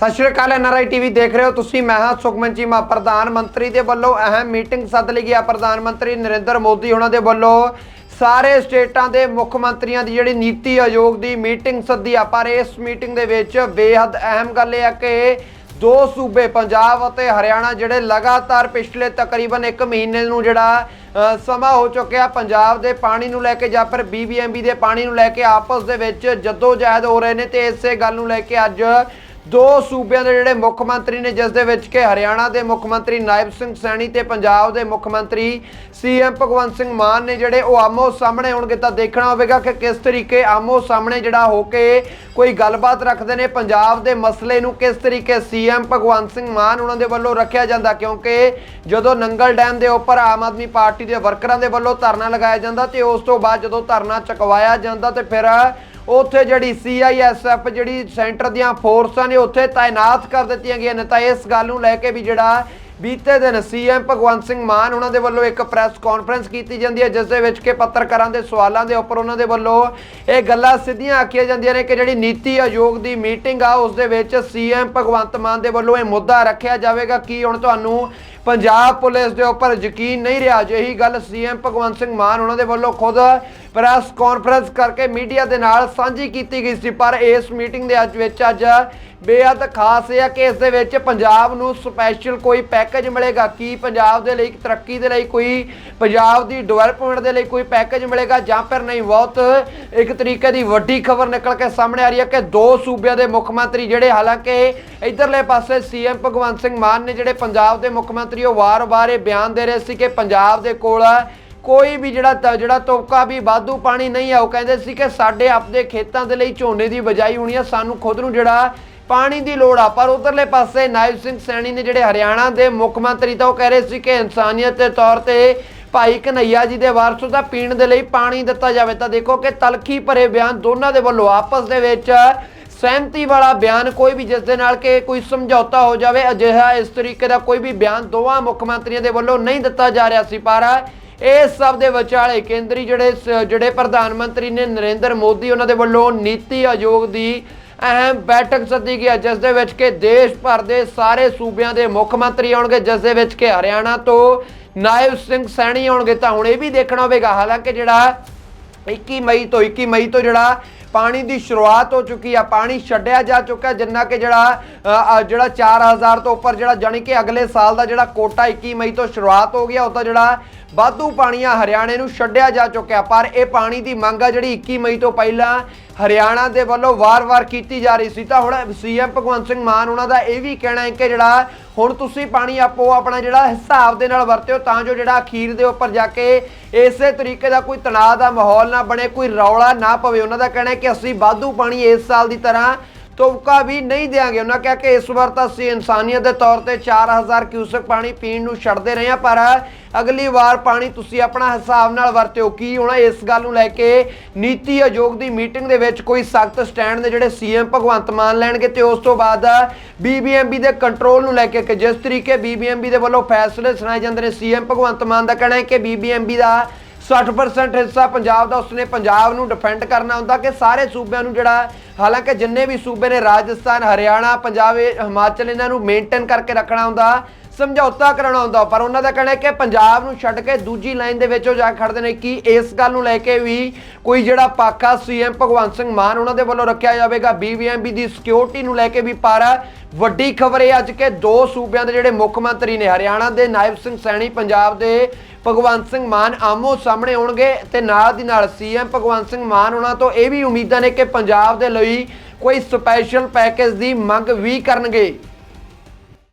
ਸਤਿ ਸ਼੍ਰੀ ਅਕਾਲ NRI TV ਦੇਖ ਰਹੇ ਹੋ ਤੁਸੀਂ। ਮੈਂ ਹਾਂ ਸੁਖਮਨ ਚੀਮਾ ਪ੍ਰਧਾਨ ਮੰਤਰੀ ਦੇ ਵੱਲੋਂ ਅਹਿਮ ਮੀਟਿੰਗ ਸੱਦ ਲਈ ਗਿਆ ਪ੍ਰਧਾਨ ਮੰਤਰੀ ਨਰਿੰਦਰ ਮੋਦੀ ਉਹਨਾਂ ਦੇ ਵੱਲੋਂ ਸਾਰੇ ਸਟੇਟਾਂ ਦੇ ਮੁੱਖ ਮੰਤਰੀਆਂ ਦੀ ਜਿਹੜੀ ਨੀਤੀ ਆਯੋਗ ਦੀ ਮੀਟਿੰਗ ਸੱਦੀ ਆ। ਪਰ ਇਸ ਮੀਟਿੰਗ ਦੇ ਵਿੱਚ ਬੇਹੱਦ ਅਹਿਮ ਗੱਲ ਇਹ ਆ ਕਿ ਦੋ ਸੂਬੇ, ਪੰਜਾਬ ਅਤੇ ਹਰਿਆਣਾ, ਜਿਹੜੇ ਲਗਾਤਾਰ ਪਿਛਲੇ ਤਕਰੀਬਨ 1 ਮਹੀਨੇ ਨੂੰ ਜਿਹੜਾ ਸਮਾਂ ਹੋ ਚੁੱਕਿਆ, ਪੰਜਾਬ ਦੇ ਪਾਣੀ ਨੂੰ ਲੈ ਕੇ ਜਾਂ ਫਿਰ ਬੀਬੀਐਮਬੀ ਦੇ ਪਾਣੀ ਨੂੰ ਲੈ ਕੇ ਆਪਸ ਦੇ ਵਿੱਚ ਜਦੋਜਹਿਦ ਹੋ ਰਹੇ ਨੇ ਤੇ ਇਸੇ ਗੱਲ ਨੂੰ ਲੈ ਕੇ ਅੱਜ ਦੋ ਸੂਬਿਆਂ ਦੇ ਜਿਹੜੇ ਮੁੱਖ ਮੰਤਰੀ ਨੇ, ਜਿਸ ਦੇ ਵਿੱਚ ਕਿ ਹਰਿਆਣਾ ਦੇ ਮੁੱਖ ਮੰਤਰੀ ਨਾਇਬ ਸਿੰਘ ਸੈਣੀ ਤੇ ਪੰਜਾਬ ਦੇ ਮੁੱਖ ਮੰਤਰੀ ਸੀਐਮ ਭਗਵੰਤ ਸਿੰਘ ਮਾਨ ਨੇ ਜਿਹੜੇ ਉਹ ਆਮੋ ਸਾਹਮਣੇ ਹੋਣਗੇ ਤਾਂ ਦੇਖਣਾ ਹੋਵੇਗਾ ਕਿ ਕਿਸ ਤਰੀਕੇ ਆਮੋ ਸਾਹਮਣੇ ਜਿਹੜਾ ਹੋ ਕੇ ਕੋਈ ਗੱਲਬਾਤ ਰੱਖਦੇ ਨੇ। ਪੰਜਾਬ ਦੇ ਮਸਲੇ ਨੂੰ ਕਿਸ ਤਰੀਕੇ ਸੀਐਮ ਭਗਵੰਤ ਸਿੰਘ ਮਾਨ ਉਹਨਾਂ ਦੇ ਵੱਲੋਂ ਰੱਖਿਆ ਜਾਂਦਾ, ਕਿਉਂਕਿ ਜਦੋਂ ਨੰਗਲ ਡੈਮ ਦੇ ਉੱਪਰ ਆਮ ਆਦਮੀ ਪਾਰਟੀ ਦੇ ਵਰਕਰਾਂ ਦੇ ਵੱਲੋਂ ਧਰਨਾ ਲਗਾਇਆ ਜਾਂਦਾ ਤੇ ਉਸ ਤੋਂ ਬਾਅਦ ਜਦੋਂ ਧਰਨਾ ਚਕਵਾਇਆ ਜਾਂਦਾ ਤੇ ਫਿਰ ਉੱਥੇ ਜਿਹੜੀ ਸੀਆਈਐਸਐਫ ਜਿਹੜੀ ਸੈਂਟਰ ਦੀਆਂ ਫੋਰਸਾਂ ਨੇ, ਉੱਥੇ ਤਾਇਨਾਤ ਕਰ ਦਿੱਤੀਆਂ ਗਈਆਂ ਨੇ। ਤਾਂ ਇਸ ਗੱਲ ਨੂੰ ਲੈ ਕੇ ਵੀ ਜਿਹੜਾ ਬੀਤੇ ਦਿਨ ਸੀਐਮ ਭਗਵੰਤ ਸਿੰਘ ਮਾਨ ਉਹਨਾਂ ਦੇ ਵੱਲੋਂ ਇੱਕ ਪ੍ਰੈਸ ਕਾਨਫਰੰਸ ਕੀਤੀ ਜਾਂਦੀ ਹੈ, ਜਿਸ ਦੇ ਵਿੱਚ ਕਿ ਪੱਤਰਕਾਰਾਂ ਦੇ ਸਵਾਲਾਂ ਦੇ ਉੱਪਰ ਉਹਨਾਂ ਦੇ ਵੱਲੋਂ ਇਹ ਗੱਲਾਂ ਸਿੱਧੀਆਂ ਆਖੀਆਂ ਜਾਂਦੀਆਂ ਨੇ ਕਿ ਜਿਹੜੀ ਨੀਤੀ ਆਯੋਗ ਦੀ ਮੀਟਿੰਗ ਆ, ਉਸ ਦੇ ਵਿੱਚ ਸੀਐਮ ਭਗਵੰਤ ਮਾਨ ਦੇ ਵੱਲੋਂ ਇਹ ਮੁੱਦਾ ਰੱਖਿਆ ਜਾਵੇਗਾ। ਕੀ ਹੁਣ ਤੁਹਾਨੂੰ ਪੰਜਾਬ ਪੁਲਿਸ ਦੇ ਉੱਪਰ ਯਕੀਨ ਨਹੀਂ ਰਿਹਾ। ਜਿਹੀ ਗੱਲ ਸੀਐਮ ਭਗਵੰਤ ਸਿੰਘ ਮਾਨ ਉਹਨਾਂ ਦੇ ਵੱਲੋਂ ਖੁਦ ਪ੍ਰੈਸ ਕਾਨਫਰੰਸ ਕਰਕੇ ਮੀਡੀਆ ਦੇ ਨਾਲ ਸਾਂਝੀ ਕੀਤੀ ਗਈ ਸੀ। ਪਰ ਇਸ ਮੀਟਿੰਗ ਦੇ ਅੱਜ ਵਿੱਚ ਅੱਜ ਬੇहद ਖਾਸ ਇਹ ਹੈ ਕਿ ਇਸ ਦੇ ਵਿੱਚ ਪੰਜਾਬ ਨੂੰ ਸਪੈਸ਼ਲ ਕੋਈ ਪੈਕੇਜ ਮਿਲੇਗਾ। ਕੀ ਪੰਜਾਬ ਦੇ ਲਈ ਤਰੱਕੀ ਦੇ ਲਈ, ਕੋਈ ਪੰਜਾਬ ਦੀ ਡਿਵੈਲਪਮੈਂਟ ਦੇ ਲਈ ਕੋਈ ਪੈਕੇਜ ਮਿਲੇਗਾ ਜਾਂ ਫਿਰ ਨਹੀਂ? ਬਹੁਤ ਇੱਕ ਤਰੀਕੇ ਦੀ ਵੱਡੀ ਖਬਰ ਨਿਕਲ ਕੇ ਸਾਹਮਣੇ ਆ ਰਹੀ ਹੈ ਕਿ ਦੋ ਸੂਬਿਆਂ ਦੇ ਮੁੱਖ ਮੰਤਰੀ ਜਿਹੜੇ ਹਾਲਾਂਕਿ ਇਧਰਲੇ ਪਾਸੇ ਸੀਐਮ ਭਗਵੰਤ ਸਿੰਘ ਮਾਨ ਨੇ ਜਿਹੜੇ ਪੰਜਾਬ ਦੇ ਮੁੱਖ ਮੰਤਰੀ ਉਹ ਵਾਰ-ਵਾਰ ਇਹ ਬਿਆਨ ਦੇ ਰਹੇ ਸੀ ਕਿ ਪੰਜਾਬ ਦੇ ਕੋਲ ਕੋਈ ਵੀ ਜਿਹੜਾ ਤ- ਜਿਹੜਾ ਤੋਕਾ ਵੀ ਵਾਧੂ ਪਾਣੀ ਨਹੀਂ ਆ, ਉਹ ਕਹਿੰਦੇ ਸੀ ਕਿ ਸਾਡੇ ਆਪਦੇ ਖੇਤਾਂ ਦੇ ਲਈ ਝੋਨੇ ਦੀ ਬਜਾਈ ਹੋਣੀ ਆ, ਸਾਨੂੰ ਖੁਦ ਨੂੰ ਜਿਹੜਾ ਪਾਣੀ ਦੀ ਲੋੜ ਆ, ਪਰ ਉਧਰਲੇ ਪਾਸੇ ਨਾਇਬ ਸਿੰਘ ਸੈਣੀ ਨੇ ਜਿਹੜੇ ਹਰਿਆਣਾ ਦੇ ਮੁੱਖ ਮੰਤਰੀ ਤਾਂ ਉਹ ਕਹਿ ਰਹੇ ਸੀ ਕਿ ਇਨਸਾਨੀਅਤ ਦੇ ਤੌਰ ਤੇ ਭਾਈ ਕਨਈਆ ਜੀ ਦੇ ਵਾਰਸ ਦਾ ਪੀਣ ਦੇ ਲਈ ਪਾਣੀ ਦਿੱਤਾ ਜਾਵੇ। ਤਾਂ ਦੇਖੋ ਕਿ ਤਲਖੀ ਭਰੇ ਬਿਆਨ ਦੋਨਾਂ ਦੇ ਵੱਲੋਂ ਆਪਸ ਦੇ ਵਿੱਚ ਸਹਿਮਤੀ ਵਾਲਾ ਬਿਆਨ ਕੋਈ ਵੀ ਜਿਸ ਦੇ ਨਾਲ ਕਿ ਕੋਈ ਸਮਝੌਤਾ ਹੋ ਜਾਵੇ, ਅਜਿਹਾ ਇਸ ਤਰੀਕੇ ਦਾ ਕੋਈ ਵੀ ਬਿਆਨ ਦੋਵਾਂ ਮੁੱਖ ਮੰਤਰੀਆਂ ਦੇ ਵੱਲੋਂ ਨਹੀਂ ਦਿੱਤਾ ਜਾ ਰਿਹਾ ਸੀ। ਪਰ ਇਸ ਸਭ ਦੇ ਵਿਚਾਲੇ ਕੇਂਦਰੀ ਜਿਹੜੇ ਸ- ਜਿਹੜੇ ਪ੍ਰਧਾਨ ਮੰਤਰੀ ਨੇ ਨਰਿੰਦਰ ਮੋਦੀ, ਉਹਨਾਂ ਦੇ ਵੱਲੋਂ ਨੀਤੀ ਆਯੋਗ ਦੀ ਅਹਿਮ ਬੈਠਕ ਸੱਦੀ ਗਈ ਹੈ, ਜਿਸ ਦੇ ਵਿੱਚ ਕਿ ਦੇਸ਼ ਭਰ ਦੇ ਸਾਰੇ ਸੂਬਿਆਂ ਦੇ ਮੁੱਖ ਮੰਤਰੀ ਆਉਣਗੇ ਜਿਸ ਦੇ ਵਿੱਚ ਕਿ ਹਰਿਆਣਾ ਤੋਂ ਨਾਇਬ ਸਿੰਘ ਸੈਣੀ ਆਉਣਗੇ। ਤਾਂ ਹੁਣ ਇਹ ਵੀ ਦੇਖਣਾ ਹੋਵੇਗਾ ਹਾਲਾਂਕਿ ਜਿਹੜਾ 21 ਮਈ ਤੋਂ 21 ਮਈ ਤੋਂ ਜਿਹੜਾ ਪਾਣੀ ਦੀ ਸ਼ੁਰੂਆਤ ਹੋ ਚੁੱਕੀ ਆ ਪਾਣੀ ਛੱਡਿਆ ਜਾ ਚੁੱਕਾ ਜਿੰਨਾ ਕਿ ਜਿਹੜਾ ਅ, ਅ, ਜਿਹੜਾ 4000 ਤੋਂ ਉੱਪਰ ਜਿਹੜਾ ਜਾਣੀ ਕਿ ਅਗਲੇ ਸਾਲ ਦਾ ਜਿਹੜਾ ਕੋਟਾ 21 ਮਈ ਤੋਂ ਸ਼ੁਰੂਆਤ ਹੋ ਗਿਆ ਉਹ ਤਾਂ ਜਿਹੜਾ ਵਾਧੂ ਪਾਣੀ ਆ ਹਰਿਆਣੇ ਨੂੰ ਛੱਡਿਆ ਜਾ ਚੁੱਕਿਆ ਪਰ ਇਹ ਪਾਣੀ ਦੀ ਮੰਗ ਆ ਜਿਹੜੀ 21 ਮਈ ਤੋਂ ਪਹਿਲਾਂ ਹਰਿਆਣਾ ਦੇ ਵੱਲੋਂ ਵਾਰ-ਵਾਰ ਕੀਤੀ ਜਾ ਰਹੀ ਸੀ। ਤਾਂ ਹੁਣ ਸੀਐਮ ਭਗਵੰਤ ਸਿੰਘ ਮਾਨ ਉਹਨਾਂ ਦਾ ਇਹ ਵੀ ਕਹਿਣਾ ਹੈ ਕਿ ਜਿਹੜਾ ਹੁਣ ਤੁਸੀਂ ਪਾਣੀ ਆਪੋ ਆਪਣਾ ਜਿਹੜਾ ਹਿਸਾਬ ਦੇ ਨਾਲ ਵਰਤਿਓ ਤਾਂ ਜੋ ਜਿਹੜਾ ਅਖੀਰ ਦੇ ਉੱਪਰ ਜਾ ਕੇ ਇਸੇ ਤਰੀਕੇ ਦਾ ਕੋਈ ਤਣਾਅ ਦਾ ਮਾਹੌਲ ਨਾ ਬਣੇ ਕੋਈ ਰੌਲਾ ਨਾ ਪਵੇ ਉਹਨਾਂ ਦਾ ਕਹਿਣਾ ਹੈ ਕਿ ਅਸੀਂ ਵਾਧੂ ਪਾਣੀ ਇਸ ਸਾਲ ਦੀ ਤਰ੍ਹਾਂ ਤੋਕਾ ਵੀ ਨਹੀਂ ਦੇਾਂਗੇ ਉਹਨਾਂ ਕਿਹਾ ਕਿ ਇਸ ਵਾਰ ਤਾਂ ਅਸੀਂ ਇਨਸਾਨੀਅਤ ਦੇ ਤੌਰ ਤੇ 4000 ਕਿਊਸਕ ਪਾਣੀ ਪੀਣ ਨੂੰ ਛੱਡਦੇ ਰਹੇ ਹਾਂ, ਪਰ ਅਗਲੀ ਵਾਰ ਪਾਣੀ ਤੁਸੀਂ ਆਪਣਾ ਹਿਸਾਬ ਨਾਲ ਵਰਤਿਓ। ਕੀ ਹੁਣ ਇਸ ਗੱਲ ਨੂੰ ਲੈ ਕੇ ਨੀਤੀ ਆਯੋਗ ਦੀ ਮੀਟਿੰਗ ਦੇ ਵਿੱਚ ਕੋਈ ਸਖਤ ਸਟੈਂਡ ਨੇ ਜਿਹੜੇ ਸੀਐਮ ਭਗਵੰਤ ਮਾਨ ਲੈਣਗੇ ਤੇ ਉਸ ਤੋਂ ਬਾਅਦ ਬੀਬੀਐਮਬੀ ਦੇ ਕੰਟਰੋਲ ਨੂੰ ਲੈ ਕੇ ਕਿ ਜਿਸ ਤਰੀਕੇ ਬੀਬੀਐਮਬੀ ਦੇ ਵੱਲੋਂ ਫੈਸਲੇ ਸੁਣਾਏ ਜਾਂਦੇ ਨੇ, ਸੀਐਮ ਭਗਵੰਤ ਮਾਨ ਦਾ ਕਹਿਣਾ ਹੈ ਕਿ ਬੀਬੀਐਮਬੀ ਦਾ 60% ਹਿੱਸਾ ਪੰਜਾਬ ਦਾ ਉਸਨੇ ਪੰਜਾਬ ਨੂੰ ਡਿਫੈਂਡ ਕਰਨਾ ਹੁੰਦਾ ਕਿ ਸਾਰੇ ਸੂਬਿਆਂ ਨੂੰ ਜਿਹੜਾ ਹਾਲਾਂਕਿ ਜਿੰਨੇ ਵੀ ਸੂਬੇ ਨੇ ਰਾਜਸਥਾਨ, ਹਰਿਆਣਾ, ਪੰਜਾਬ ਹਿਮਾਚਲ ਇਹਨਾਂ ਨੂੰ ਮੇਨਟੇਨ ਕਰਕੇ ਰੱਖਣਾ ਹੁੰਦਾ। ਸਮਝੌਤਾ ਕਰਾਉਣਾ ਹੁੰਦਾ, ਪਰ ਉਹਨਾਂ ਦਾ ਕਹਿਣਾ ਹੈ ਕਿ ਪੰਜਾਬ ਨੂੰ ਛੱਡ ਕੇ ਦੂਜੀ ਲਾਈਨ ਦੇ ਵਿੱਚ ਉਹ ਜਾ ਕੇ ਖੜਦੇ ਨੇ ਕਿ ਇਸ ਗੱਲ ਨੂੰ ਲੈ ਕੇ ਵੀ ਕੋਈ ਜਿਹੜਾ ਪਾਕਾ ਸੀਐਮ ਭਗਵੰਤ ਸਿੰਘ ਮਾਨ ਉਹਨਾਂ ਦੇ ਵੱਲੋਂ ਰੱਖਿਆ ਜਾਵੇਗਾ ਬੀਬੀਐਮਬੀ ਦੀ ਸਿਕਿਉਰਿਟੀ ਨੂੰ ਲੈ ਕੇ ਵੀ ਪਰ। ਵੱਡੀ ਖਬਰ ਇਹ ਅੱਜ ਕਿ ਦੋ ਸੂਬਿਆਂ ਦੇ ਜਿਹੜੇ ਮੁੱਖ ਮੰਤਰੀ ਨੇ, ਹਰਿਆਣਾ ਦੇ ਨਾਇਬ ਸਿੰਘ ਸੈਣੀ, ਪੰਜਾਬ ਦੇ ਭਗਵੰਤ ਸਿੰਘ ਮਾਨ ਆਮੋ ਸਾਹਮਣੇ ਆਉਣਗੇ ਤੇ ਨਾਲ ਦੀ ਨਾਲ ਸੀਐਮ ਭਗਵੰਤ ਸਿੰਘ ਮਾਨ ਉਹਨਾਂ ਤੋਂ ਇਹ ਵੀ ਉਮੀਦਾਂ ਨੇ ਕਿ ਪੰਜਾਬ ਦੇ ਲਈ ਕੋਈ ਸਪੈਸ਼ਲ ਪੈਕੇਜ ਦੀ ਮੰਗ ਵੀ ਕਰਨਗੇ।